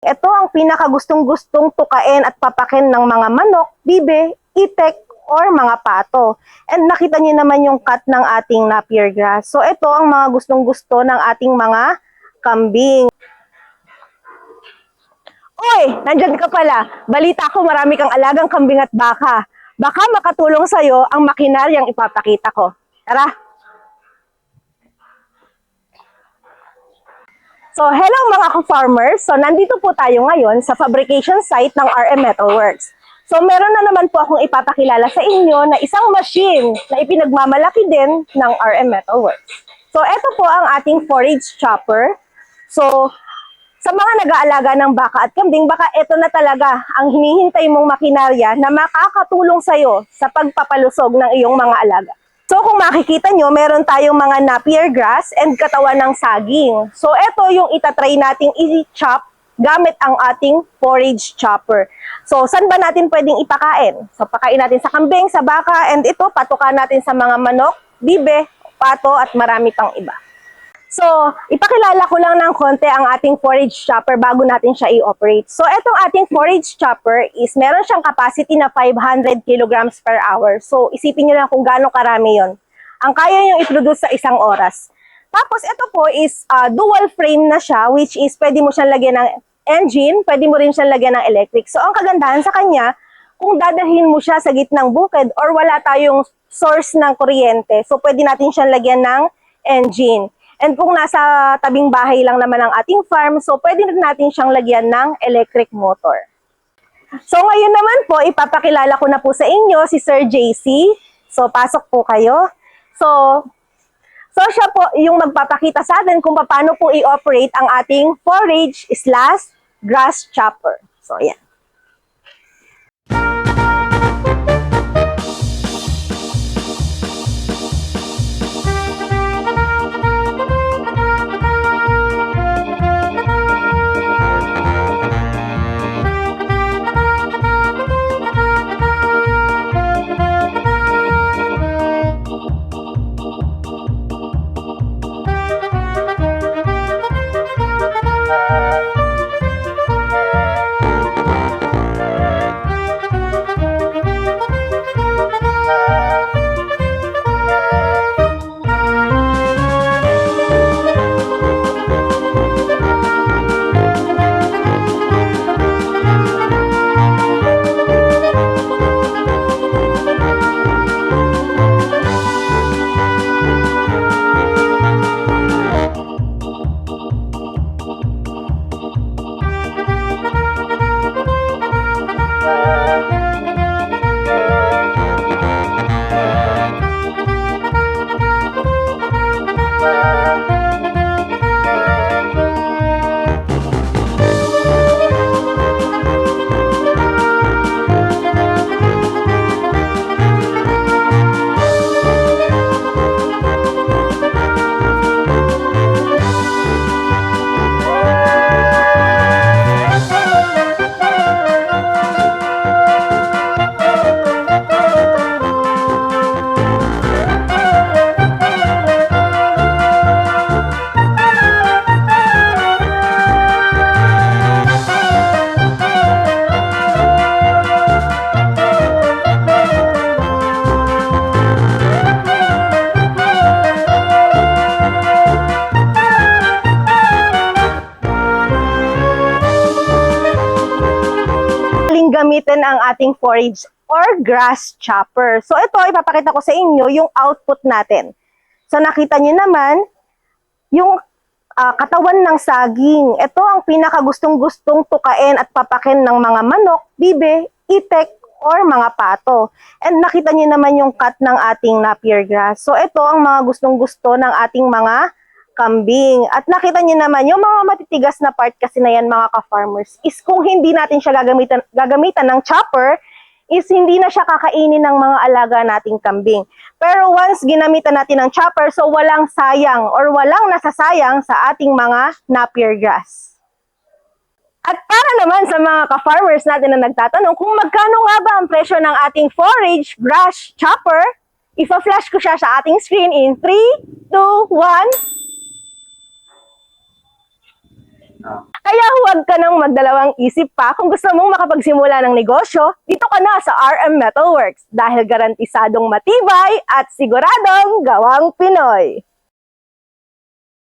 Ito ang pinakagustong-gustong tukain at papakin ng mga manok, bibe, itek, or mga pato. And nakita niyo naman yung cut ng ating napier grass. So ito ang mga gustong-gusto ng ating mga kambing. Uy, nandyan ka pala. Balita ko marami kang alagang kambing at baka. Baka makatulong sa'yo ang makinaryang ipapakita ko. Tara! So, hello mga ka-farmers. So, nandito po tayo ngayon sa fabrication site ng RM Metalworks. So, meron na naman po akong ipapakilala sa inyo na isang machine na ipinagmamalaki din ng RM Metalworks. So, ito po ang ating forage chopper. So, sa mga nag-aalaga ng baka at kambing, baka ito na talaga ang hinihintay mong makinarya na makakatulong sa'yo sa pagpapalusog ng iyong mga alaga. So kung makikita nyo, meron tayong mga napier grass and katawan ng saging. So ito yung itatry nating i-chop gamit ang ating forage chopper. So saan ba natin pwedeng ipakain? So pakain natin sa kambing, sa baka, and ito patukan natin sa mga manok, bibe, pato at marami pang iba. So, ipakilala ko lang ng konti ang ating forage chopper bago natin siya i-operate. So, etong ating forage chopper is meron siyang capacity na 500 kilograms per hour. So, isipin nyo lang kung gaano karami yon. Ang kaya nyo i-produce sa isang oras. Tapos, ito po is uh, dual frame na siya, which is pwede mo siyang lagyan ng engine, pwede mo rin siyang lagyan ng electric. So, ang kagandahan sa kanya, kung dadalhin mo siya sa gitnang bukid or wala tayong source ng kuryente, so pwede natin siyang lagyan ng engine. And kung nasa tabing bahay lang naman ang ating farm, so pwede rin natin siyang lagyan ng electric motor. So ngayon naman po, ipapakilala ko na po sa inyo si Sir JC. So pasok po kayo. So, so siya po yung magpapakita sa atin kung paano po i-operate ang ating forage slash grass chopper. So yan. Galing gamitin ang ating forage or grass chopper. So ito, ipapakita ko sa inyo yung output natin. So nakita nyo naman, yung ah, katawan ng saging. Ito ang pinakagustong-gustong tukain at papakin ng mga manok, bibe, itek, or mga pato. And nakita nyo naman yung cut ng ating napier grass. So ito ang mga gustong-gusto ng ating mga kambing. At nakita niyo naman, yung mga matitigas na part kasi na yan mga ka-farmers, is kung hindi natin siya gagamitan, gagamitan ng chopper, is hindi na siya kakainin ng mga alaga nating kambing. Pero once ginamitan natin ng chopper, so walang sayang or walang nasasayang sa ating mga napier grass. At para naman sa mga ka-farmers natin na nagtatanong kung magkano nga ba ang presyo ng ating forage grass chopper, ifa-flash ko siya sa ating screen in 3, 2, 1. Kaya huwag ka nang magdalawang isip pa kung gusto mong makapagsimula ng negosyo, dito ka na sa RM Metalworks dahil garantisadong matibay at siguradong gawang Pinoy.